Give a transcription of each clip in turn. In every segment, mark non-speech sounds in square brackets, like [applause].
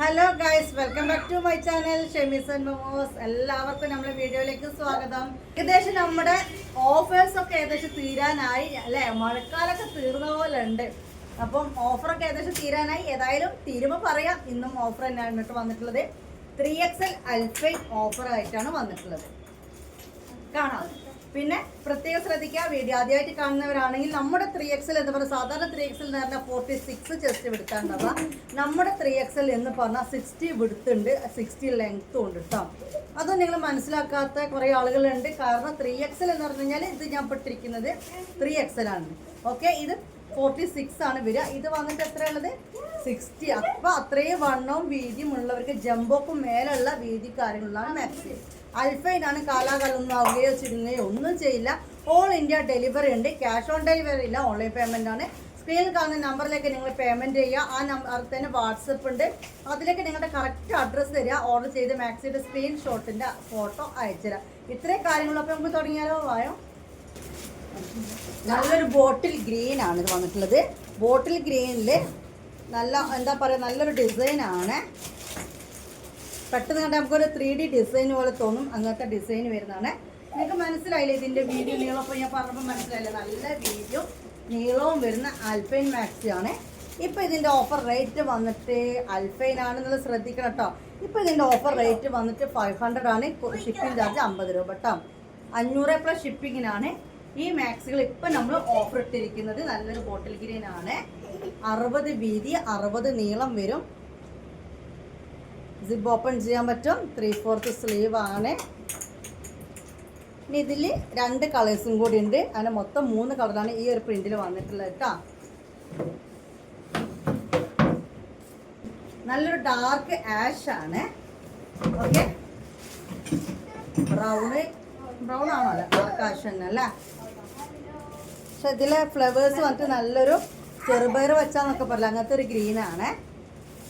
Hello guys welcome back to my channel Shemees momos എല്ലാവർക്കും നമ്മുടെ വീഡിയോയിലേക്ക് സ്വാഗതം. ഏകദേശം നമ്മുടെ ഓഫേഴ്സ് ഒക്കെ ഏകദേശം തീരാനായി അല്ലെ? മഴക്കാലൊക്കെ തീർന്ന പോലെ ഉണ്ട് അപ്പം ഓഫറൊക്കെ ഏകദേശം തീരാനായി. ഏതായാലും തീരുമ്പോൾ പറയാം. ഇന്നും ഓഫർ തന്നെയാണ് എന്നിട്ട് വന്നിട്ടുള്ളത്. Three X L alpine offer ആയിട്ടാണ് വന്നിട്ടുള്ളത്. കാണാം. പിന്നെ പ്രത്യേകം ശ്രദ്ധിക്കുക. വീഡിയോ ആദ്യമായിട്ട് കാണുന്നവരാണെങ്കിൽ നമ്മുടെ ത്രീ എക്സൽ എന്ന് പറഞ്ഞാൽ സാധാരണ ത്രീ എക്സൽ എന്ന് പറഞ്ഞാൽ ഫോർട്ടി സിക്സ് ചെസ്റ്റ് വിടുത്താണ്ടാവുക. നമ്മുടെ ത്രീ എക്സൽ എന്ന് പറഞ്ഞാൽ സിക്സ്റ്റി വിടുത്തുണ്ട്. സിക്സ്റ്റി ലെങ്ത്തും ഉണ്ട് കേട്ടോ അതും നിങ്ങൾ മനസ്സിലാക്കാത്ത കുറേ ആളുകളുണ്ട്. കാരണം ത്രീ എക്സൽ എന്ന് പറഞ്ഞു കഴിഞ്ഞാൽ ഇത് ഞാൻ പെട്ടിരിക്കുന്നത് ത്രീ എക്സൽ ആണ്. ഓക്കെ ഇത് ഫോർട്ടി സിക്സ് ആണ് വരിക. ഇത് വന്നിട്ട് എത്രയുള്ളത്? സിക്സ്റ്റി അപ്പോൾ അത്രയും വണ്ണവും വീതിയും ഉള്ളവർക്ക് ജംബോക്കും മേലുള്ള വീതി കാര്യങ്ങളാണ് മാക്സിമം അൽഫൈനാണ് കാലാകാലൊന്നും ആവുകയോ ചുരുങ്ങുകയോ ഒന്നും ചെയ്യില്ല. ഓൾ ഇന്ത്യ ഡെലിവറി ഉണ്ട്. ക്യാഷ് ഓൺ ഡെലിവറി ഇല്ല. ഓൺലൈൻ പേയ്മെന്റ് ആണ്. സ്ക്രീനിൽ കാണുന്ന നമ്പറിലേക്ക് നിങ്ങൾ പേയ്മെന്റ് ചെയ്യുക. ആ നമ്പർ തന്നെ വാട്സപ്പ് ഉണ്ട്. അതിലേക്ക് നിങ്ങളുടെ കറക്റ്റ് അഡ്രസ്സ് തരിക. ഓർഡർ ചെയ്ത് മാക്സിയുടെ സ്ക്രീൻഷോട്ടിന്റെ ഫോട്ടോ അയച്ചുതരാം. ഇത്രയും കാര്യങ്ങളൊക്കെ നമുക്ക് തുടങ്ങിയാലോ വായോ? നല്ലൊരു ബോട്ടിൽ ഗ്രീൻ ആണ് ഇത് വന്നിട്ടുള്ളത്. ബോട്ടിൽ ഗ്രീനിൽ നല്ല എന്താ പറയുക നല്ലൊരു ഡിസൈൻ ആണ്. പെട്ടെന്ന് കണ്ടാൽ നമുക്കൊരു ത്രീ ഡി ഡിസൈൻ പോലെ തോന്നും. അങ്ങനത്തെ ഡിസൈൻ വരുന്നതാണ്. നിങ്ങൾക്ക് മനസ്സിലായില്ലേ ഇതിന്റെ വീഡിയോ നീളപ്പോൾ ഞാൻ പറഞ്ഞപ്പോൾ മനസ്സിലായില്ലേ? നല്ല വീഡിയോ നീളവും വരുന്ന അൽഫൈൻ മാക്സി ആണ്. ഇപ്പോൾ ഇതിന്റെ ഓഫർ റേറ്റ് വന്നിട്ട് അൽഫൈൻ ആണെന്നുള്ളത് ശ്രദ്ധിക്കണം കേട്ടോ. ഇപ്പോൾ ഇതിന്റെ ഓഫർ റേറ്റ് വന്നിട്ട് ഫൈവ് ഹൺഡ്രഡ് ആണ്. ഷിപ്പിംഗ് ചാർജ് അമ്പത് രൂപ കേട്ടോ. അഞ്ഞൂറ് പ്ലസ് ഷിപ്പിങ്ങിനാണ് ഈ മാക്സികൾ ഇപ്പം നമ്മൾ ഓഫർ ഇട്ടിരിക്കുന്നത് നല്ലൊരു ബോട്ടിൽ ഗ്രീൻ ആണ് അറുപത് വീതി അറുപത് നീളം വരും. സിബ് ഓപ്പൺ ചെയ്യാൻ പറ്റും. ത്രീ ഫോർത്ത് സ്ലീവ് ആണ്. ഇനി ഇതിൽ രണ്ട് കളേഴ്സും കൂടി ഉണ്ട്. അങ്ങനെ മൊത്തം മൂന്ന് കളറാണ് ഈ ഒരു പ്രിന്റിൽ വന്നിട്ടുള്ളത് കേട്ടോ. നല്ലൊരു ഡാർക്ക് ആഷ് ആണ്. ഓക്കെ ബ്രൗണ് ബ്രൗൺ ആണോ? ഡാർക്ക് ആഷ് തന്നെ അല്ലേ? പക്ഷെ ഇതിലെ ഫ്ലവേഴ്സ് വന്നിട്ട് നല്ലൊരു ചെറുപയർ വെച്ചാന്നൊക്കെ പറയില്ല അങ്ങനത്തെ ഒരു ഗ്രീൻ ആണ്.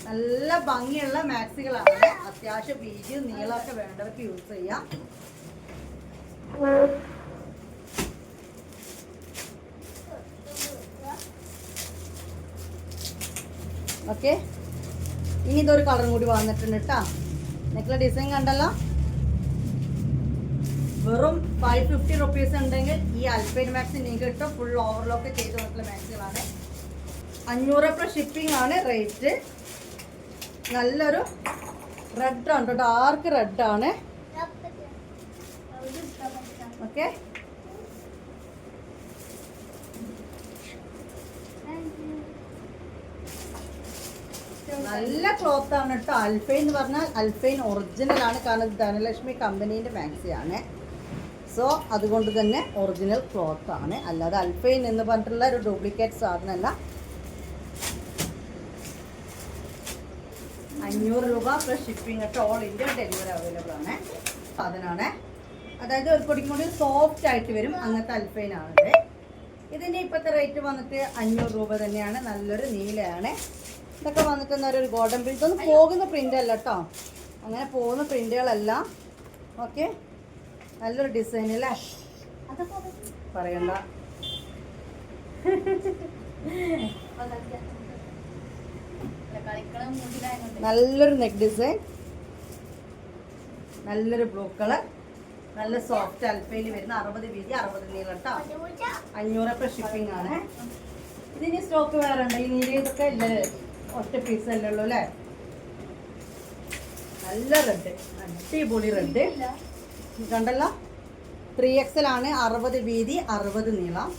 നല്ല ഭംഗിയുള്ള മാക്സികളാണ് അത്യാവശ്യം വീതിയും നീളമൊക്കെ വേണ്ടവർക്ക് യൂസ് ചെയ്യാം. ഓക്കെ ഇനി ഇതൊരു കളറും കൂടി വന്നിട്ടുണ്ട് കേട്ടോ നെക്കിലെ ഡിസൈൻ കണ്ടല്ലോ? വെറും ഫൈവ് ഫിഫ്റ്റി റുപ്പീസ് ഉണ്ടെങ്കിൽ ഈ അൽപൈൻ മാക്സ് നിങ്ങൾക്ക് കിട്ടും. ഫുൾ ഓവർലോക്ക് ചെയ്ത് കൊടുക്കുന്ന മാക്സുകളാണ് അഞ്ഞൂറ് പ്ലസ് ഷിപ്പിംഗ് ആണ് റേറ്റ് നല്ലൊരു റെഡാണ് ഡാർക്ക് റെഡാണ് ഓക്കെ നല്ല ക്ലോത്ത് കേട്ടോ അൽഫൈൻ എന്ന് പറഞ്ഞാൽ അൽഫൈൻ ഒറിജിനൽ ആണ്. കാരണം ധനലക്ഷ്മി കമ്പനീന്റെ മാക്സിയാണ് സോ അതുകൊണ്ട് തന്നെ ഒറിജിനൽ ക്ലോത്ത് ആണ്. അല്ലാതെ അൽഫൈൻ എന്ന് പറഞ്ഞിട്ടുള്ള ഒരു ഡ്യൂപ്ലിക്കേറ്റ് സാധനമല്ല. അഞ്ഞൂറ് രൂപ plus shipping all India delivery available ആണ്. സാധനമാണ്. അതായത് ഒരു പൊടിക്കും കൂടി സോഫ്റ്റ് ആയിട്ട് വരും. അങ്ങനത്തെ അൽഫൈൻ ആണ് ഇതിന് ഇപ്പോഴത്തെ റേറ്റ് വന്നിട്ട് അഞ്ഞൂറ് രൂപ തന്നെയാണ്. നല്ലൊരു നീലയാണ്. ഇതൊക്കെ വന്നിട്ട് എന്താ ഒരു ഗോൾഡൻ പ്രിന്റ് ഒന്നും പോകുന്ന പ്രിന്റ് അല്ല കേട്ടോ അങ്ങനെ പോകുന്ന പ്രിന്റുകളെല്ലാം ഓക്കെ നല്ലൊരു ഡിസൈൻ അല്ലേ? പറയണ്ട. നല്ലൊരു നെക്ക് ഡിസൈൻ നല്ലൊരു ബ്ലൂ കളർ നല്ല സോഫ്റ്റ് അൽഫയിൽ വരുന്ന അറുപത് വീതി അറുപത് നീളം കേട്ടോ അഞ്ഞൂറ് ഒക്കെ ഷിപ്പിംഗ് ആണ്. ഇതിന് സ്റ്റോക്ക് വേറെ ഉണ്ട്. ഈ നീല ഇതൊക്കെ ഇല്ലേ ഒറ്റ പീസ് അല്ലേ ഉള്ളൂ അല്ലേ? നല്ല റെഡ് അടിപൊളി റെഡ് കണ്ടല്ലോ? ത്രീ എക്സൽ ആണ് അറുപത് വീതി അറുപത് നീളം.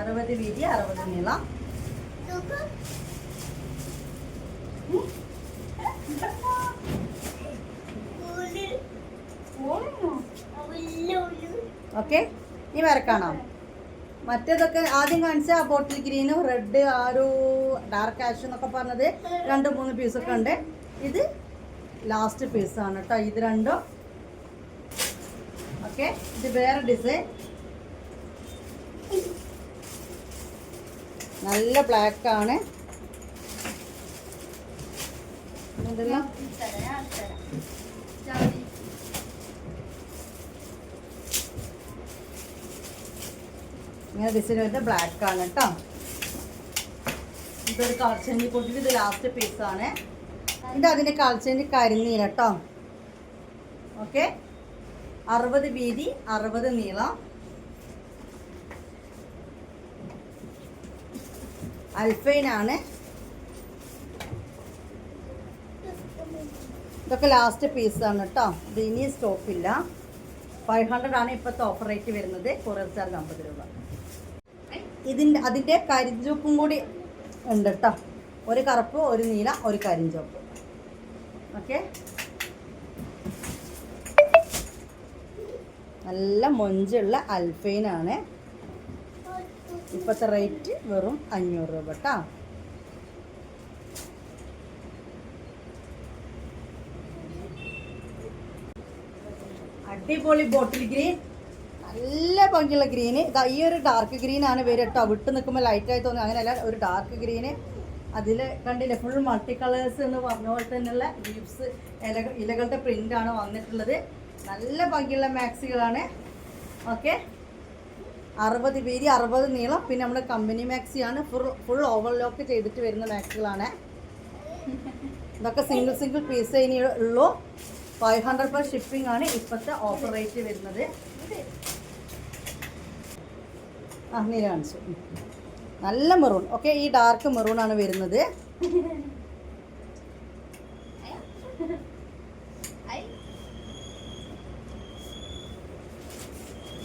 അറുപത് വീതി അറുപത് നീളം. ഓക്കെ ഇനി വരക്കാണോ? മറ്റേതൊക്കെ ആദ്യം കാണിച്ച ആ ബോട്ടിൽ ഗ്രീനും റെഡ് ആ ഒരു ഡാർക്ക് ആഷ് എന്നൊക്കെ പറഞ്ഞത് രണ്ട് മൂന്ന് പീസൊക്കെ ഉണ്ട്. ഇത് ലാസ്റ്റ് പീസാണ് കേട്ടോ ഇത് രണ്ടും. ഓക്കെ ഇത് വേറെ ഡിസൈൻ നല്ല ബ്ലാക്ക് ആണ്. ഇതെല്ലാം ഇങ്ങനെ ഡിസൈൻ വരുന്നത് ബ്ലാക്ക് ആണ് കേട്ടോ ഇതൊരു കളച്ചേഞ്ച് കൂട്ടിയിട്ട് ഇത് ലാസ്റ്റ് പീസ് പീസാണ് ഇത് അതിന്റെ കളച്ചേഞ്ച് കരിനീല കേട്ടോ ഓക്കെ അറുപത് വീതി അറുപത് നീളം. അൽഫൈനാണ് ഇതൊക്കെ ലാസ്റ്റ് പീസാണ് കേട്ടോ ഇത് ഇനി സ്റ്റോപ്പില്ല ഫൈവ് ഹൺഡ്രഡ് ആണ് ഇപ്പോഴത്തെ ഓഫർ റേറ്റ് വരുന്നത്. കുറേ ചാർജ് അമ്പത് രൂപ. ഇതിന്റെ അതിന്റെ കരിഞ്ചുപ്പും കൂടി ഉണ്ട് കേട്ടോ ഒരു കറുപ്പ് ഒരു നീല ഒരു കരിഞ്ചോപ്പ്. ഓക്കെ? നല്ല മൊഞ്ചുള്ള അൽഫൈനാണ് ഇപ്പോഴത്തെ റേറ്റ് വെറും അഞ്ഞൂറ് രൂപ കേട്ടോ അടിപൊളി ബോട്ടിൽ ഗ്രീൻ. നല്ല ഭംഗിയുള്ള ഗ്രീന് ഇതാ ഈ ഒരു ഡാർക്ക് ഗ്രീൻ ആണ് വരിക കേട്ടോ വിട്ട് നിൽക്കുമ്പോൾ ലൈറ്റായി തോന്നുന്നു അങ്ങനെയല്ല ഒരു ഡാർക്ക് ഗ്രീന് അതിൽ കണ്ടില്ലേ ഫുൾ മൾട്ടി കളേഴ്സ് എന്ന് പറഞ്ഞ പോലെ തന്നെയുള്ള ലീവ്സ് ഇല ഇലകളുടെ പ്രിന്റാണ് വന്നിട്ടുള്ളത്. നല്ല ഭംഗിയുള്ള മാക്സികളാണ് ഓക്കെ അറുപത് വീതി അറുപത് നീളം. പിന്നെ നമ്മുടെ കമ്പനി മാക്സിയാണ് ഫുൾ ഫുൾ ഓവർലോക്ക് ചെയ്തിട്ട് വരുന്ന മാക്സികളാണ് ഇതൊക്കെ സിംഗിൾ സിംഗിൾ പീസ് ഇനി ഉള്ളൂ. ഫൈവ് ഹൺഡ്രഡ് പെർ ഷിപ്പിംഗ് ആണ് ഇപ്പോഴത്തെ ഓഫർ റേറ്റ് വരുന്നത്. ആ നീല കാണിച്ചു. നല്ല മെറൂൺ. ഓക്കെ ഈ ഡാർക്ക് മെറൂൺ ആണ് വരുന്നത്.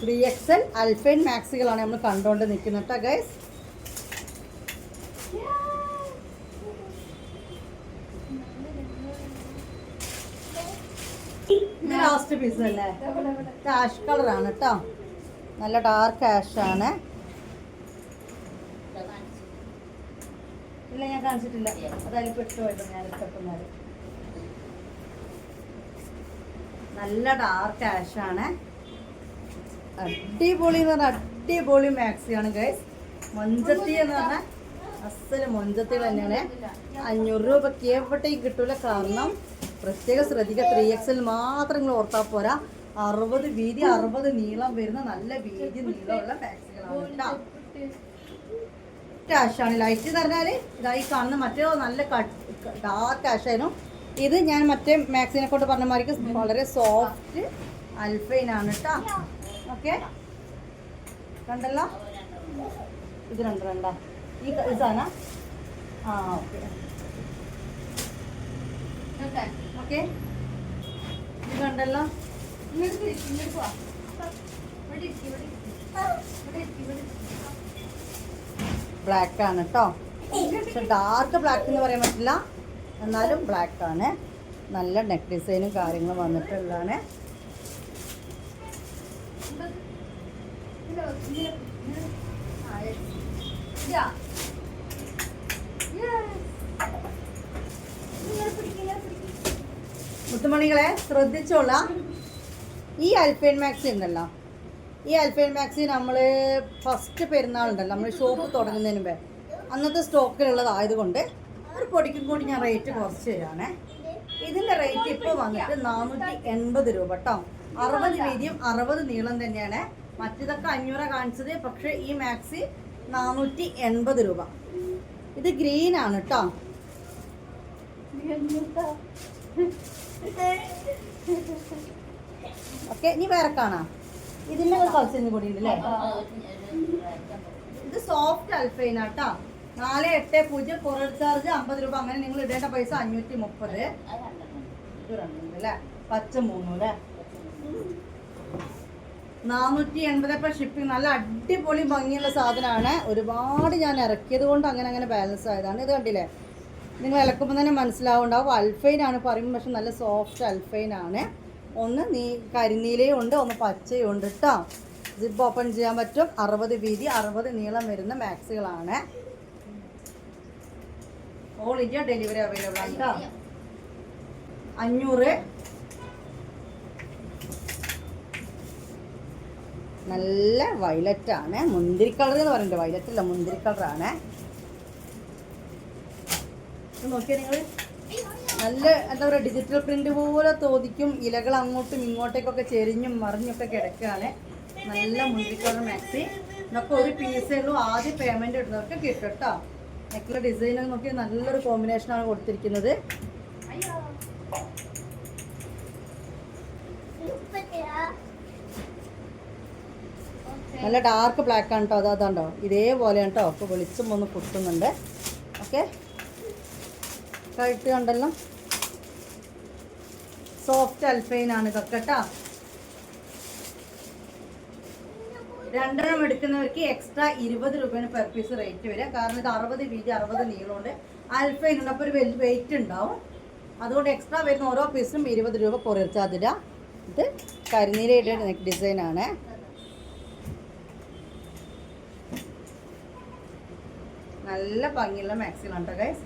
ത്രീ എക്സ് എൽ അൽഫൈൻ മാക്സികളാണ് നമ്മൾ കണ്ടുകൊണ്ട് നിൽക്കുന്നത് കേട്ടോ ഗൈസ് ലാസ്റ്റ് പീസ് അല്ലേ? ആഷ് കളറാണ് കേട്ടോ. നല്ല ഡാർക്ക് ആഷ് ഇല്ല ഞാൻ കാണിച്ചിട്ടില്ല. അതായത് പെട്ടുപോയിട്ട് ഞാൻ ഇഷ്ടപ്പെടുന്നത് നല്ല ഡാർക്ക് ആഷാണ് അടിപൊളി എന്ന് പറഞ്ഞാൽ അടിപൊളി മാക്സിയാണ് ഗൈസ് മൊഞ്ചത്തി എന്ന് പറഞ്ഞാൽ അസൽ മൊഞ്ചത്തി തന്നെയാണ്. അഞ്ഞൂറ് രൂപയ്ക്ക് കേട്ടേ കിട്ടൂല. കാരണം പ്രത്യേകം ശ്രദ്ധിക്കുക. ത്രീ എക്സിൽ മാത്രം നിങ്ങൾ ഓർത്താൽ പോരാ. അറുപത് വീതി അറുപത് നീളം വരുന്ന നല്ല വീതി നീളമുള്ള മാക്സികളാണ് കേട്ടോ. ആഷാണ് ലൈറ്റ് എന്ന് പറഞ്ഞാൽ ഇതായി കാണുന്ന മറ്റേ നല്ല ഡാർക്ക് ആഷായിരുന്നു ഇത് ഞാൻ മറ്റേ മാക്സിനെ കൊണ്ട് പറഞ്ഞ മാതിരി വളരെ സോഫ്റ്റ് അൽഫൈനാണ് കേട്ടോ ഓക്കെ കണ്ടല്ലോ ഇത് രണ്ട് രണ്ടാ. ഈ ഇതാണ് ആ ഓക്കെ ഓക്കെ ഇത് കണ്ടല്ലോ ബ്ലാക്ക് ആണ് കേട്ടോ പക്ഷെ ഡാർക്ക് ബ്ലാക്ക് എന്ന് പറയാൻ പറ്റില്ല. എന്നാലും ബ്ലാക്ക് ആണ്. നല്ല നെക്ക് ഡിസൈനും കാര്യങ്ങളും വന്നിട്ടുള്ളതാണ്. മുത്തുമണികളെ ശ്രദ്ധിച്ചോളാം. ഈ അൽഫൈൻ മാക്സി ഉണ്ടല്ലോ. ഈ അൽഫൈൻ മാക്സി നമ്മൾ ഫസ്റ്റ് പെരുന്നാളുണ്ടല്ലോ നമ്മൾ ഷോപ്പ് തുടങ്ങുന്നതിന് മുമ്പേ. അന്നത്തെ സ്റ്റോക്കിലുള്ളതായതുകൊണ്ട് ഒരു പൊടിക്കും കൂടി ഞാൻ റേറ്റ് കുറച്ച് തരാണേ. ഇതിന്റെ റേറ്റ് ഇപ്പോൾ വന്നിട്ട് നാനൂറ്റി എൺപത് രൂപ കേട്ടോ അറുപത് വീതിയും അറുപത് നീളം തന്നെയാണ്. മറ്റേതൊക്കെ അഞ്ഞൂറ് കാണിച്ചത് പക്ഷേ ഈ മാക്സി നാനൂറ്റി എൺപത് രൂപ. ഇത് ഗ്രീൻ ആണ് കേട്ടോ ഓക്കെ ഇനി വേറെ കാണാം. ഇതിന്റെ കളച്ചെന്ന് കൂടി ഉണ്ടല്ലേ ഇത് സോഫ്റ്റ് അൽഫൈന കേട്ടോ നാല് എട്ട് പൂജ്യം കൊറിയർ ചാർജ് അമ്പത് രൂപ. അങ്ങനെ നിങ്ങൾ ഇടേണ്ട പൈസ അഞ്ഞൂറ്റി മുപ്പത്. അല്ലേ? പച്ച മൂന്നും അല്ലേ? നാനൂറ്റി എൺപത് ഇപ്പം ഷിപ്പിംഗ് നല്ല അടിപൊളി ഭംഗിയുള്ള സാധനമാണ്. ഒരുപാട് ഞാൻ ഇറക്കിയത് കൊണ്ട് അങ്ങനെ അങ്ങനെ ബാലൻസ് ആയതാണ്. ഇത് കണ്ടില്ലേ? നിങ്ങൾ ഇളക്കുമ്പോൾ തന്നെ മനസ്സിലാവുണ്ടാവും. അൽഫൈനാണ് ആണ് പറയുമ്പോൾ പക്ഷെ നല്ല സോഫ്റ്റ് അൽഫൈൻ ആണ്. ഒന്ന് നീ കരിനീലയും ഉണ്ട് ഒന്ന് പച്ചയും ഉണ്ട് കേട്ടോ സിബ് ഓപ്പൺ ചെയ്യാൻ പറ്റും. അറുപത് വീതി അറുപത് നീളം വരുന്ന മാക്സുകളാണ്. ഓൾ ഇന്ത്യ ഡെലിവറി അവൈലബിൾ ആണ് കേട്ടോ അഞ്ഞൂറ്. നല്ല ആണ്. മുന്തിരി കളർ എന്ന് പറയുന്നത് വയലറ്റ് അല്ല മുന്തിരി കളറാണ് നോക്കിയാൽ നിങ്ങൾ നല്ല എന്താ പറയുക ഡിജിറ്റൽ പ്രിന്റ് പോലെ തോതിക്കും. ഇലകൾ അങ്ങോട്ടും ഇങ്ങോട്ടേക്കൊക്കെ ചെരിഞ്ഞും മറിഞ്ഞൊക്കെ കിടക്കുകയാണ്. നല്ല മുന്തിരി മാക്സി. എന്നൊക്കെ ഒരു പീസേ ഉള്ളൂ. ആദ്യം പേയ്മെന്റ് ഇടുന്നവർക്ക് കിട്ടും കേട്ടോ നെക്കിലെ ഡിസൈനൊക്കെ നോക്കി നല്ലൊരു കോമ്പിനേഷനാണ് കൊടുത്തിരിക്കുന്നത്. നല്ല ഡാർക്ക് ബ്ലാക്ക് ആണ് കേട്ടോ അതാണ്ടോ ഇതേപോലെയാണ് കേട്ടോ അപ്പോൾ വെളിച്ചം ഒന്ന് കുത്തുന്നുണ്ട് ഓക്കെ കഴുത്ത് കണ്ടല്ലോ. സോഫ്റ്റ് അൽഫൈൻ ആണ് ഇതൊക്കെ കേട്ടോ. രണ്ടെണ്ണം എടുക്കുന്നവർക്ക് എക്സ്ട്രാ ഇരുപത് രൂപയാണ് പെർ പീസ് റേറ്റ് വരിക. കാരണം ഇത് അറുപത് വീതി അറുപത് നീളമുണ്ട്. അൽഫൈൻ ഉണ്ട് അപ്പോൾ ഒരു വലിയ വെയിറ്റ് ഉണ്ടാവും. അതുകൊണ്ട് എക്സ്ട്രാ വരുന്ന ഓരോ പീസിനും ഇരുപത് രൂപ കൊറിയർ ചാർജില്ല ഇത് കരിനീരയുടെ നെക്ക് ഡിസൈനാണ് നല്ല ഭംഗിയുള്ള മാക്സിലാണ് കേട്ടോ ഗൈസ്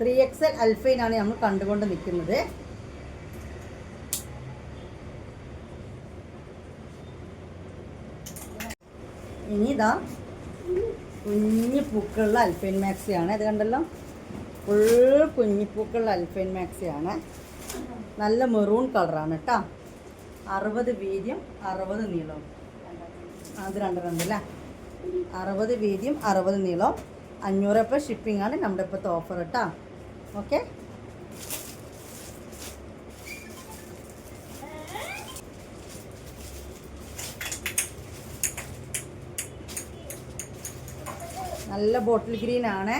ത്രീ എക്സ് എൽ അൽഫൈനാണ് നമ്മൾ കണ്ടുകൊണ്ട് നിൽക്കുന്നത്. ഇനി ഇതാ കുഞ്ഞു പൂക്കളുള്ള അൽഫൈൻ മാക്സിയാണ്. ഇത് കണ്ടല്ലോ? ഫുൾ കുഞ്ഞിപ്പൂക്കളുള്ള അൽഫൈൻ മാക്സിയാണ്. നല്ല മെറൂൺ കളറാണ് കേട്ടോ. അറുപത് വീതിയും അറുപത് നീളവും. അത് രണ്ട് രണ്ടല്ലേ അറുപത് വീതിയും അറുപത് നീളവും. അഞ്ഞൂറ് ഇപ്പോൾ ഷിപ്പിംഗ് ആണ്. നമ്മുടെ ഇപ്പോഴത്തെ ഓഫർ കേട്ടോ. ഓക്കെ? നല്ല ബോട്ടിൽ ഗ്രീൻ ആണ്.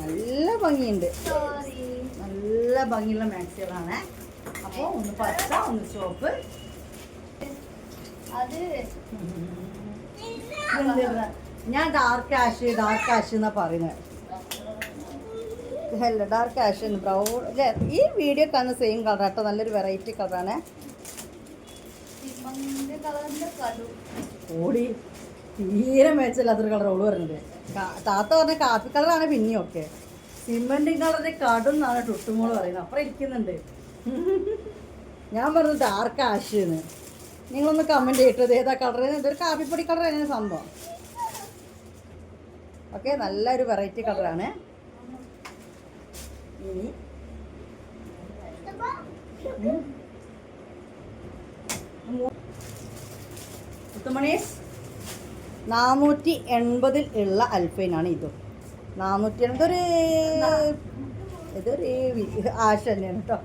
നല്ല ഭംഗിയുണ്ട്. നല്ല ഭംഗിയുള്ള മാക്സികളാണ്. അപ്പോൾ ഒന്ന് പച്ച ഒന്ന് ചുവപ്പ്? ഞാൻ ഡാർക്ക് ആഷ് ഡാർക്ക് ആഷ് എന്നാ പറയുന്നത് അല്ല ഡാർക്ക് ആഷ് ബ്രൗൺ അല്ലേ ഈ വീഡിയോ കാണുന്ന സെയിം കളർ കേട്ടോ നല്ലൊരു വെറൈറ്റി കളറാണ് ഓടി തീരെ മേച്ചല്ലാത്തൊരു കളർ ഓൾ പറഞ്ഞത് താത്ത പറഞ്ഞ കാപ്പി കളറാണ് പിന്നെയും ഒക്കെ. സിമെന്റ് കളറിന്റെ കടും എന്നാണ് ടുട്ടുമോൾ പറയുന്നത്. അപ്പുറം ഇരിക്കുന്നുണ്ട്. ഞാൻ പറഞ്ഞു ഡാർക്ക് ആഷ് എന്ന് നിങ്ങളൊന്ന് കമന്റ് ചെയ്തിട്ട് ഏതാ കളർ ഇതൊരു കാപ്പിപ്പൊടി കളർ തന്നെയാണ് സംഭവം. ഓക്കെ നല്ലൊരു വെറൈറ്റി കളറാണ് നാനൂറ്റി എൺപതിൽ ഉള്ള അൽഫൈനാണ് ഇത്. നാനൂറ്റി എൺപത് ഒരു ഇതൊരു ആശ തന്നെയാണ് കേട്ടോ.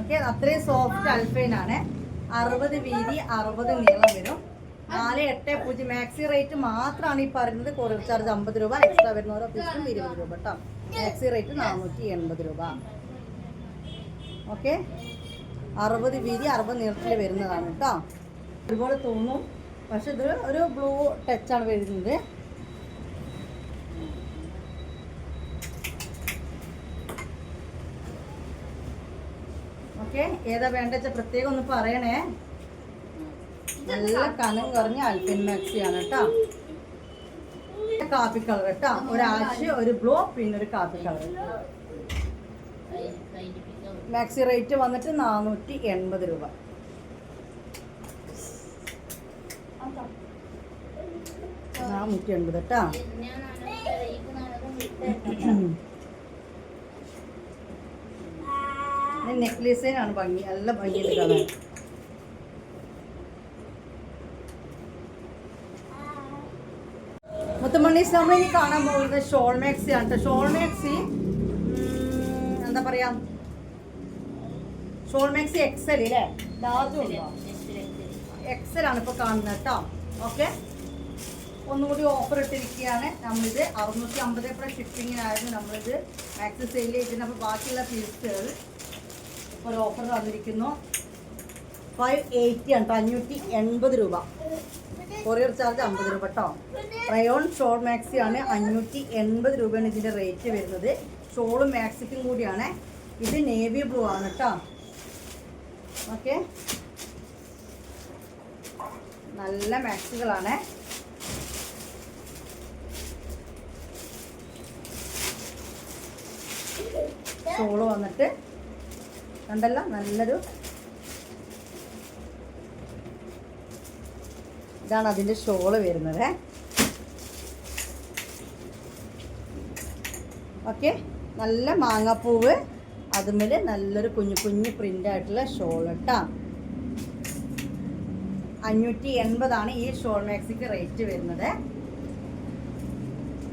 ഓക്കെ അത്രയും സോഫ്റ്റ് അൽഫൈനാണ് അറുപത് വീതി അറുപത് നീളം വരും. നാല് എട്ട് പൂജ്യം. മാക്സി റേറ്റ് മാത്രമാണ് ഈ പറയുന്നത്. കൊറിയർ ചാർജ് അമ്പത് രൂപ എക്സ്ട്രാ വരുന്ന ഓരോ പീസിനും ഇരുപത് രൂപ കേട്ടോ. മാക്സി റേറ്റ് നാനൂറ്റി എൺപത് രൂപ. ഓക്കെ അറുപത് വീതി അറുപത് നീളത്തിൽ വരുന്നതാണ് കേട്ടോ. ഒരുപോലെ തോന്നും പക്ഷെ ഇത് ഒരു ബ്ലൂ ടച്ചാണ് വരുന്നത്. ഓക്കെ ഏതാ വേണ്ട പ്രത്യേകം ഒന്ന് പറയണേ. നല്ല കനം കുറഞ്ഞ അൽപ്പിൻ മാക്സിയാണ് കേട്ടോ. കാപ്പി കളർ കേട്ടോ. ഒരു ആഷ് ഒരു ബ്ലൂ പിന്നെ ഒരു കാപ്പി കളർ. മാക്സി റേറ്റ് വന്നിട്ട് നാനൂറ്റി എൺപത് രൂപ. നാനൂറ്റി എൺപത് കേട്ടോ. [clears throat] നെക്ലേസിനാണ് ഭംഗി നല്ല ഭംഗിയുണ്ട് കാണാൻ മുത്തമണ്ണീസ് നമ്മൾ ഇനി കാണാൻ പോകുന്നത് ഷോൾ മാക്സി ആണ് ഷോൾ മാക്സി എന്താ പറയാ? ഷോൾ മാക്സി എക്സൽ അല്ലേ ലാർജും എക്സൽ ആണ് ഇപ്പോൾ കാണുന്നത് കേട്ടോ ഓക്കെ. ഒന്നുകൂടി ഓഫർ ഇട്ടിരിക്കുകയാണ്. നമ്മളിത് അറുന്നൂറ്റി അമ്പത് ഷിപ്പിങ്ങിനായിരുന്നു നമ്മളിത് മാക്സി സെയിൽ ചെയ്തിട്ടുണ്ട് അപ്പോൾ ബാക്കിയുള്ള പീസുകൾ ഒരു ഓഫർ തന്നിരിക്കുന്നു. ഫൈവ് എയ്റ്റി ആണ്. അഞ്ഞൂറ്റി എൺപത് രൂപ. കൊറിയർ ചാർജ് അമ്പത് രൂപ കേട്ടോ. റയോൺ ഷോൾ മാക്സി ആണ് അഞ്ഞൂറ്റി എൺപത് രൂപയാണ് ഇതിന്റെ റേറ്റ് വരുന്നത്. ഷോളും മാക്സിക്കും കൂടിയാണ്. ഇത് നേവി ബ്ലൂ ആണ് കേട്ടോ. ഓക്കെ നല്ല മാക്സികളാണ് ഷോൾ വന്നിട്ട് കണ്ടല്ലോ? നല്ലൊരു ഇതാണ് അതിന്റെ ഷോൾ വരുന്നത്. ഓക്കെ? നല്ല മാങ്ങാപ്പൂവ്. അതുമേൽ നല്ലൊരു കുഞ്ഞു കുഞ്ഞു പ്രിന്റ് ആയിട്ടുള്ള ഷോൾ കേട്ടോ അഞ്ഞൂറ്റി എൺപതാണ് ഈ ഷോൾ മാക്സിക്ക് റേറ്റ് വരുന്നത്.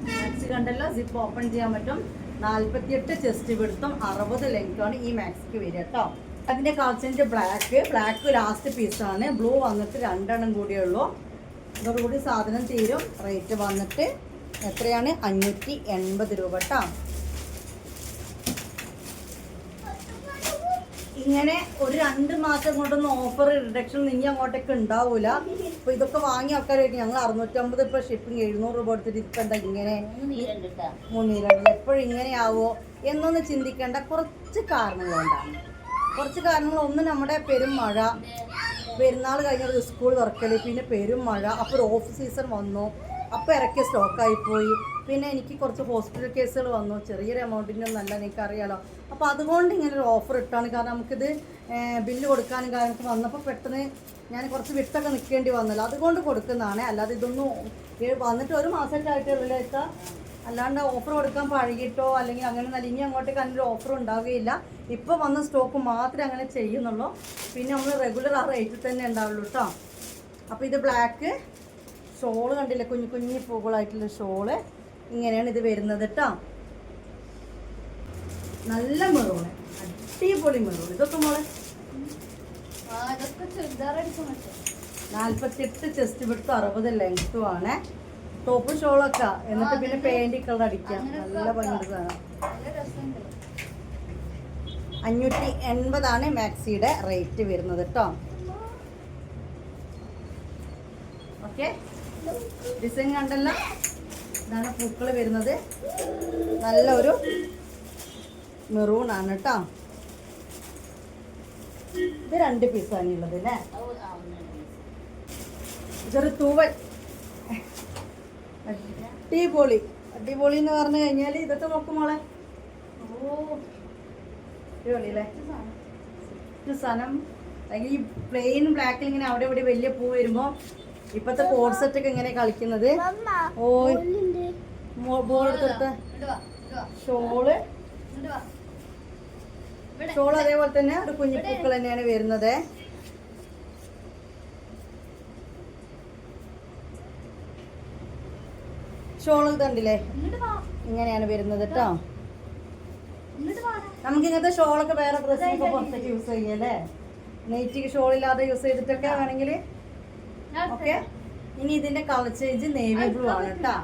മാക്സി കണ്ടല്ലോ? സിപ്പ് ഓപ്പൺ ചെയ്യാൻ പറ്റും. നാൽപ്പത്തിയെട്ട് ചെസ്റ്റ് പിടുത്തം അറുപത് ലെങ്താണ് ഈ മാക്സിക്ക് വരിക കേട്ടോ അതിന്റെ കാച്ചിന്റെ ബ്ലാക്ക് ബ്ലാക്ക് ലാസ്റ്റ് പീസാണ് ബ്ലൂ വന്നിട്ട് രണ്ടെണ്ണം കൂടിയേ ഉള്ളൂ. ഇതോടുകൂടി സാധനം തീരും. റേറ്റ് വന്നിട്ട് എത്രയാണ്? അഞ്ഞൂറ്റി എൺപത് രൂപ കേട്ടോ ഇങ്ങനെ ഒരു രണ്ട് മാസം കൊണ്ടൊന്നും ഓഫർ റിഡക്ഷൻ ഇനി അങ്ങോട്ടേക്ക് ഉണ്ടാവൂല. അപ്പൊ ഇതൊക്കെ വാങ്ങി ആൾക്കാർ ഞങ്ങൾ അറുന്നൂറ്റമ്പത് ഇപ്പൊ ഷിപ്പിംഗ് എഴുന്നൂറ് രൂപ കൊടുത്തിട്ട് ഇപ്പൊ എന്താ ഇങ്ങനെ മുന്നീരണ്ട് എപ്പോഴും ഇങ്ങനെയാവോ എന്നൊന്ന് ചിന്തിക്കേണ്ട കുറച്ച് കാരണങ്ങളുണ്ടാണ് കുറച്ച് കാരണങ്ങൾ. ഒന്ന് നമ്മുടെ പെരുമഴ പെരുന്നാൾ കഴിഞ്ഞ സ്കൂൾ തുറക്കൽ. പിന്നെ പെരുമഴ അപ്പോൾ ഓഫ് സീസൺ വന്നു. അപ്പോൾ ഇറക്കിയ സ്റ്റോക്കായി പോയി പിന്നെ എനിക്ക് കുറച്ച് ഹോസ്പിറ്റൽ കേസുകൾ വന്നു. ചെറിയൊരു എമൗണ്ടിന്റെ നല്ല എനിക്ക് അറിയാലോ അപ്പോൾ അതുകൊണ്ട് ഇങ്ങനെ ഒരു ഓഫർ ഇട്ടാണ്. കാരണം നമുക്കിത് ബില്ല് കൊടുക്കാനും കാര്യങ്ങൾക്ക് വന്നപ്പോൾ പെട്ടെന്ന് ഞാൻ കുറച്ച് വിട്ടൊക്കെ നിൽക്കേണ്ടി വന്നല്ലോ. അതുകൊണ്ട് കൊടുക്കുന്നതാണ്. അല്ലാതെ ഇതൊന്നും വന്നിട്ട് ഒരു മാസമൊക്കെ ആയിട്ട് ഉള്ളിലേക്ക അല്ലാണ്ട് ഓഫർ കൊടുക്കാൻ പഴകിയിട്ടോ അല്ലെങ്കിൽ അങ്ങനെ നല്ല ഇനി അങ്ങോട്ടേക്ക് ഒരു ഓഫർ ഉണ്ടാവുകയില്ല. ഇപ്പോൾ വന്ന സ്റ്റോക്ക് മാത്രമേ അങ്ങനെ ചെയ്യുന്നുള്ളൂ. പിന്നെ നമ്മൾ റെഗുലർ ആ റേറ്റിൽ തന്നെ ഉണ്ടാവുള്ളൂ കേട്ടോ അപ്പോൾ ഇത് ബ്ലാക്ക് ഷോൾ കണ്ടില്ലേ? കുഞ്ഞു കുഞ്ഞു പൂക്കളായിട്ടുള്ള ഷോൾ. ഇങ്ങനെയാണ് ഇത് വരുന്നത് കേട്ടോ നല്ല മെറൂണ്. അടിപൊളി മെറൂൺ ഇതൊക്കെ മോളെ? നാൽപ്പത്തിയെട്ട് ചെസ്റ്റ് വിടുത്ത് അറുപത് ലെങ്ത്തും ആണ് ടോപ്പ് ഷോളൊക്കെ. എന്നിട്ട് പിന്നെ പെയിന്റ് കളർ അടിക്കാം. നല്ല ഭംഗിയുടെ സാധനം. അഞ്ഞൂറ്റി എൺപതാണ് മാക്സിയുടെ റേറ്റ് വരുന്നത് കേട്ടോ ഓക്കെ. ഡിസൈൻ കണ്ടല്ല? ഇതാണ് പൂക്കൾ വരുന്നത്. നല്ലൊരു മെറൂൺ ആണ് കേട്ടോ. ഇത് രണ്ട് പീസാണ് ഉള്ളത് അല്ലേ? ഇതൊരു തൂവൽ. അടിപൊളി. അടിപൊളി എന്ന് പറഞ്ഞു കഴിഞ്ഞാൽ ഇതൊക്കെ നോക്കും മോളെ. സാധനം. അല്ലെങ്കിൽ ഈ പ്ലെയിൻ ബ്ലാക്കിൽ ഇങ്ങനെ അവിടെ ഇവിടെ വലിയ പൂ വരുമ്പോ ഇപ്പത്തെ കോഡ് സെറ്റ് ഒക്കെ എങ്ങനെയാ കളിക്കുന്നത്? ഓയ് ബോൾ എടുത്തെടുത്ത ഷോൾ. ഷോൾ അതേപോലെ തന്നെ ഒരു കുഞ്ഞു പൂക്കൾ തന്നെയാണ് വരുന്നത്. ഷോൾ കണ്ടില്ലേ? ഇങ്ങനെയാണ് വരുന്നത് കേട്ടോ നമുക്ക് ഇങ്ങനത്തെ ഷോളൊക്കെ വേറെ ഡ്രസ്സിനൊക്കെ പുറത്തേക്ക് യൂസ് ചെയ്യല്ലേ നെയ്റ്റിക്ക് ഷോൾ ഇല്ലാതെ യൂസ് ചെയ്തിട്ടൊക്കെ വേണമെങ്കിൽ ഓക്കെ. ഇനി ഇതിന്റെ കളർ ചേഞ്ച് നേവി ബ്ലൂ ആണ് കേട്ടോ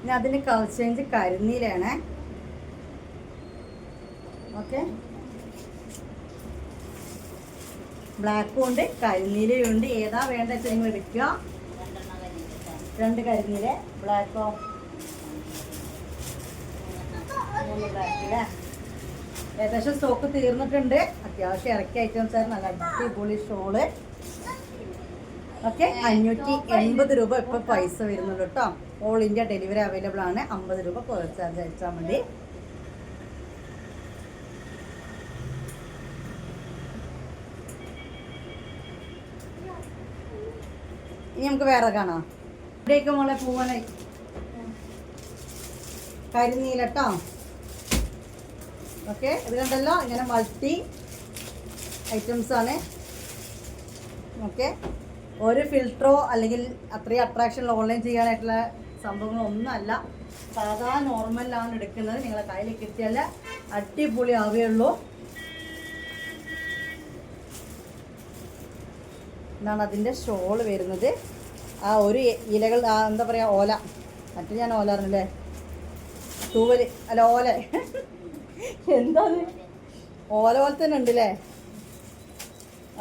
ഇനി അതിന്റെ കളർ ചേഞ്ച് കരുന്നീലാണേ ഓക്കെ. ബ്ലാക്കും ഉണ്ട് കരിനീലയും ഉണ്ട്. ഏതാ വേണ്ട വെച്ചാൽ നിങ്ങൾ എടുക്കുക. രണ്ട് കരിനീല ബ്ലാക്കോ മൂന്ന് ഏകദേശം സ്റ്റോക്ക് തീർന്നിട്ടുണ്ട്. അത്യാവശ്യം ഇറക്കി ഐറ്റംസ് ആയിരുന്നു. നല്ല അടിപൊളി ഷോൾ ഓക്കെ അഞ്ഞൂറ്റി എൺപത് രൂപ ഇപ്പൊ പൈസ വരുന്നുള്ളൂ കേട്ടോ. ഓൾ ഇന്ത്യ ഡെലിവറി അവൈലബിൾ ആണ്. അമ്പത് രൂപ പേർ ചാർജ് അയച്ചാൽ മതി. ഇനി നമുക്ക് വേറെ കാണാം. ഇവിടേക്ക് മോളെ പോവാനായി കരിനീല കേട്ടോ ഓക്കെ ഇത് കണ്ടല്ലോ ഇങ്ങനെ മൾട്ടി ഐറ്റംസ് ആണ്. ഓക്കെ ഒരു ഫിൽറ്ററോ അല്ലെങ്കിൽ അത്രയും അട്രാക്ഷൻ ഓൺലൈൻ ചെയ്യാനായിട്ടുള്ള സംഭവങ്ങളൊന്നുമല്ല സാധാ നോർമലാണ് എടുക്കുന്നത്. നിങ്ങളെ കയ്യിൽ കിട്ടിയാൽ അടിപൊളി ആവുകയുള്ളൂ എന്നാണ് അതിന്റെ ഷോൾ വരുന്നത്. ആ ഒരു ഇലകൾ എന്താ പറയുക ഓല. മറ്റേ ഞാൻ ഓല അറിഞ്ഞല്ലേ തൂവൽ അല്ല ഓല. [laughs] എന്താ ഓല പോലെ തന്നെ ഉണ്ട് ഉണ്ടല്ലേ?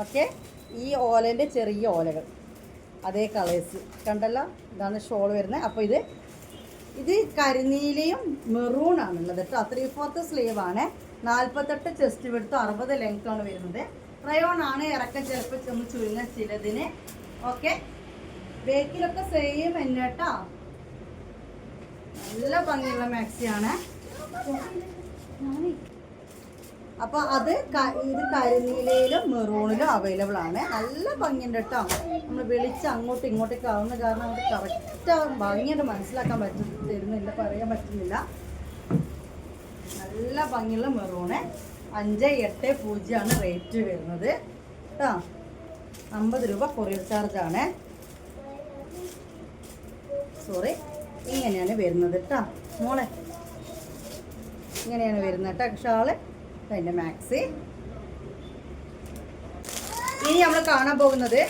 ഓക്കെ. ഈ ഓലേന്റെ ചെറിയ ഓലകൾ. അതേ കളേഴ്സ് കണ്ടല്ലോ? ഇതാണ് ഷോൾ വരുന്നത് അപ്പോൾ ഇത് ഇത് കരിനീലയും മെറൂൺ ആണുള്ളത് കേട്ടോ. ത്രീ ഫോർത്ത് സ്ലീവ് ആണ്. നാൽപ്പത്തെട്ട് ചെസ്റ്റ് വിടുത്ത് അറുപത് ലെങ്ത് ആണ് വരുന്നത്. റയോൺ ആണ്. ഇറക്കം ചിലപ്പോൾ ചെന്ന് ചുരുങ്ങ ചിലതിന്. ഓക്കെ. ബേക്കിലൊക്കെ സെയിം തന്നെ കേട്ടോ. നല്ല ഭംഗിയുള്ള മാക്സിയാണ് അപ്പൊ അത് ഇത് കരിനീലയിലും മെറൂണിലും അവൈലബിൾ ആണ്. നല്ല ഭംഗിയുണ്ട് കേട്ടോ. നമ്മൾ വിളിച്ച് അങ്ങോട്ടും ഇങ്ങോട്ടേക്ക് ആവുന്ന കാരണം നമുക്ക് കറക്റ്റ് ഭംഗിയായിട്ട് മനസ്സിലാക്കാൻ പറ്റും തരുന്നില്ല പറയാൻ പറ്റുന്നില്ല. നല്ല ഭംഗിയുള്ള മെറൂണ്. അഞ്ച് എട്ട് പൂജ്യമാണ് റേറ്റ് വരുന്നത്. കേട്ടോ അമ്പത് രൂപ കൊറിയർ ചാർജ് ആണ്. സോറി ഇങ്ങനെയാണ് വരുന്നത് കേട്ടോ മോളെ ഇങ്ങനെയാണ് വരുന്നത് കേട്ടോ. ഷാൾ അതിന്റെ മാക്സി. ഇനി നമ്മൾ കാണാൻ പോകുന്നത്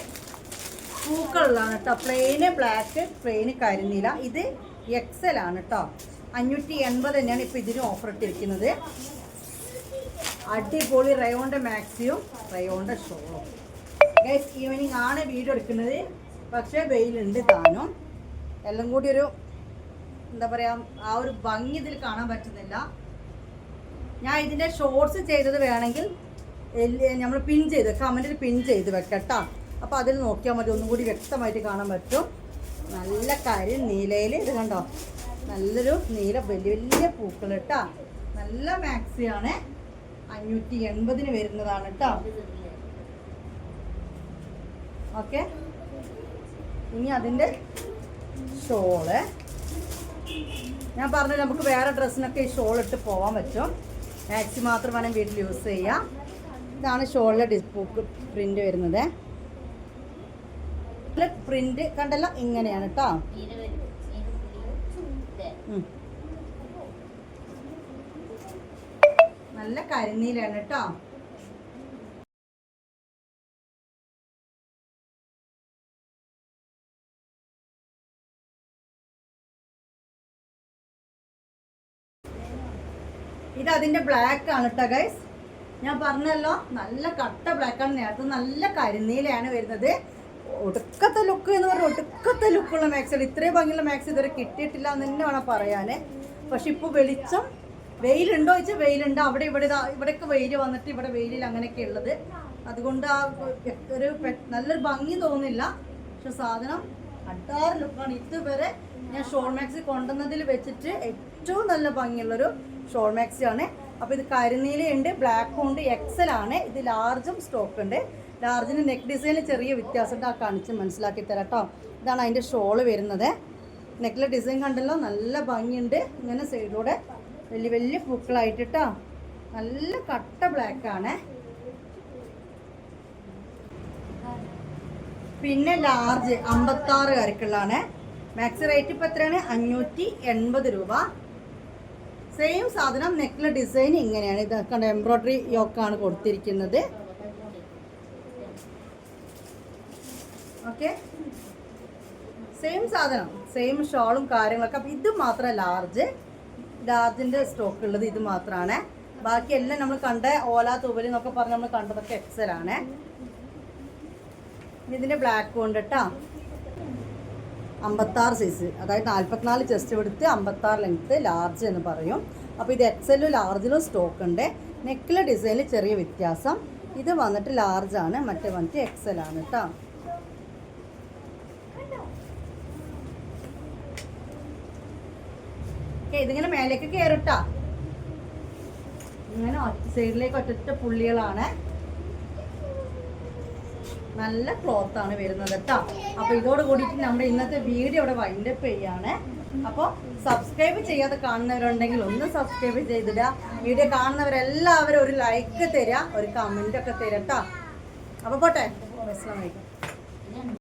പൂക്കളുള്ളതാണ് കേട്ടോ. പ്ലെയിന് ബ്ലാക്ക് പ്ലെയിന് കരിനീല. ഇത് എക്സൽ ആണ് കേട്ടോ. അഞ്ഞൂറ്റി എൺപത് തന്നെയാണ് ഇപ്പോൾ ഇതിന് ഓഫർ ഇട്ടിരിക്കുന്നത്. അടിപൊളി റയോണിന്റെ മാക്സിയും റയോണിന്റെ ഷോളും. ഗൈസ് ഈവനിങ് ആണ് വീഡിയോ എടുക്കുന്നത്. പക്ഷേ വെയിലുണ്ട് താനും. എല്ലാം കൂടി ഒരു എന്താ പറയുക ആ ഒരു ഭംഗി ഇതിൽ കാണാൻ പറ്റുന്നില്ല. ഞാൻ ഇതിന്റെ ഷോർട്സ് ചെയ്തത് വേണമെങ്കിൽ നമ്മൾ പിൻ ചെയ്ത് കമന്റിൽ പിൻ ചെയ്ത് വെക്കട്ടോ. അപ്പോൾ അതിൽ നോക്കിയാൽ മതി. ഒന്നും കൂടി വ്യക്തമായിട്ട് കാണാൻ പറ്റും. നല്ല കാര്യം നീലയിൽ ഇത് കണ്ടോ? നല്ലൊരു നീല വലിയ വലിയ പൂക്കൾ കേട്ടോ നല്ല മാക്സിയാണ് അഞ്ഞൂറ്റി എൺപതിന് വരുന്നതാണ് കേട്ടോ ഓക്കെ. ഇനി അതിന്റെ ഷോൾ ഞാൻ പറഞ്ഞു നമുക്ക് വേറെ ഡ്രസ്സിനൊക്കെ ഈ ഷോൾ ഇട്ട് പോകാൻ പറ്റും. മാക്സി മാത്രം വേണം വീട്ടിൽ യൂസ് ചെയ്യാം. ഇതാണ് ഷോളിലെ ഡിസ്പൂക്ക് പ്രിന്റ് വരുന്നത്. പ്രിന്റ് കണ്ടല്ല ഇങ്ങനെയാണ് കേട്ടോ. നല്ല കരിനീലാണ് കേട്ടോ ഇത് അതിന്റെ ബ്ലാക്ക് ആണ് കേട്ടോ ഗൈസ് ഞാൻ പറഞ്ഞല്ലോ നല്ല കട്ട ബ്ലാക്ക് ആണ് നേരത്തെ നല്ല കരിനീലയാണ് വരുന്നത്. ഒടുക്കത്തെ ലുക്ക് എന്ന് പറഞ്ഞാൽ ഒടുക്കത്തെ ലുക്കുള്ള മാക്സ് ഇത്രയും ഭംഗിയുള്ള മാക്സ് ഇതുവരെ കിട്ടിയിട്ടില്ല എന്ന് തന്നെ വേണം പറയാന്. പക്ഷെ ഇപ്പോൾ വെളിച്ചം വെയിലുണ്ടോ വെച്ചാൽ വെയിലുണ്ട്. അവിടെ ഇവിടെ ഇവിടെയൊക്കെ വെയിൽ വന്നിട്ട് ഇവിടെ വെയിലിൽ അങ്ങനെയൊക്കെ ഉള്ളത്. അതുകൊണ്ട് ആ ഒരു നല്ലൊരു ഭംഗി തോന്നില്ല. പക്ഷെ സാധനം അട്ടാറ് ലുക്കാണ് ഇതുവരെ ഞാൻ ഷോൾ മാക്സ് കൊണ്ടുവന്നതിൽ വെച്ചിട്ട് ഏറ്റവും നല്ല ഭംഗിയുള്ളൊരു ഷോൾ മാക്സി ആണ്. അപ്പോൾ ഇത് കരിനീലയുണ്ട് ബ്ലാക്ക് ഉണ്ട് എക്സൽ ആണ്. ഇത് ലാർജും സ്റ്റോക്ക് ഉണ്ട്. ലാർജിന് നെക്ക് ഡിസൈനിൽ ചെറിയ വ്യത്യാസമുണ്ട് ആ കാണിച്ച് മനസ്സിലാക്കി തരാം കേട്ടോ ഇതാണ് അതിന്റെ ഷോൾ വരുന്നത്. നെക്കിലെ ഡിസൈൻ കണ്ടല്ലോ? നല്ല ഭംഗിയുണ്ട്. ഇങ്ങനെ സൈഡിലൂടെ വലിയ വലിയ പൂക്കളായിട്ട് കേട്ടോ നല്ല കട്ട ബ്ലാക്ക് ആണ്. പിന്നെ ലാർജ് അമ്പത്താറ് കരക്കുള്ളതാണ്. മാക്സി റേറ്റ് ഇപ്പം എത്രയാണ്? അഞ്ഞൂറ്റി എൺപത് രൂപ. സെയിം സാധനം നെക്കിലെ ഡിസൈൻ ഇങ്ങനെയാണ്. ഇത് കണ്ട എംബ്രോയ്ഡറി യോക്കാണ് കൊടുത്തിരിക്കുന്നത്. ഓക്കെ. സെയിം സാധനം സെയിം ഷോളും കാര്യങ്ങളൊക്കെ. അപ്പം ഇത് മാത്രം ലാർജ്. ലാർജിന്റെ സ്റ്റോക്ക് ഉള്ളത് ഇത് മാത്രമാണ് ബാക്കി എല്ലാം നമ്മൾ കണ്ട ഓല തൂവലി എന്നൊക്കെ പറഞ്ഞ് നമ്മൾ കണ്ടതൊക്കെ എക്സലാണ് ഇതിന്റെ ബ്ലാക്ക് കൊണ്ട് കേട്ടോ അമ്പത്താറ് സൈസ് അതായത് നാൽപ്പത്തിനാല് ചെസ്റ്റ് എടുത്ത് അമ്പത്താറ് ലെങ്ത്ത് ലാർജ് എന്ന് പറയും. അപ്പോൾ ഇത് എക്സലും ലാർജിലും സ്റ്റോക്ക് ഉണ്ട്. നെക്കിലെ ഡിസൈനിൽ ചെറിയ വ്യത്യാസം. ഇത് വന്നിട്ട് ലാർജ് ആണ്. മറ്റേ വന്നിട്ട് എക്സൽ ആണ് കേട്ടോ ഇതിങ്ങനെ മേലേക്ക് കയറിട്ടാ ഇങ്ങനെ സൈഡിലേക്ക് ഒറ്റ പുള്ളികളാണ്. നല്ല ക്ലോത്ത് ആണ് വരുന്നത് കേട്ടോ അപ്പൊ ഇതോട് കൂടിയിട്ട് നമ്മുടെ ഇന്നത്തെ വീഡിയോ ഇവിടെ വൈൻഡപ്പ് ചെയ്യാണ്. അപ്പോൾ സബ്സ്ക്രൈബ് ചെയ്യാതെ കാണുന്നവരുണ്ടെങ്കിൽ ഒന്ന് സബ്സ്ക്രൈബ് ചെയ്തിടുക. വീഡിയോ കാണുന്നവരെല്ലാവരും ഒരു ലൈക്ക് തരിക ഒരു കമന്റ് ഒക്കെ തരാം കേട്ടോ അപ്പൊ പോട്ടെ. അസ്സാം അലൈക്കും.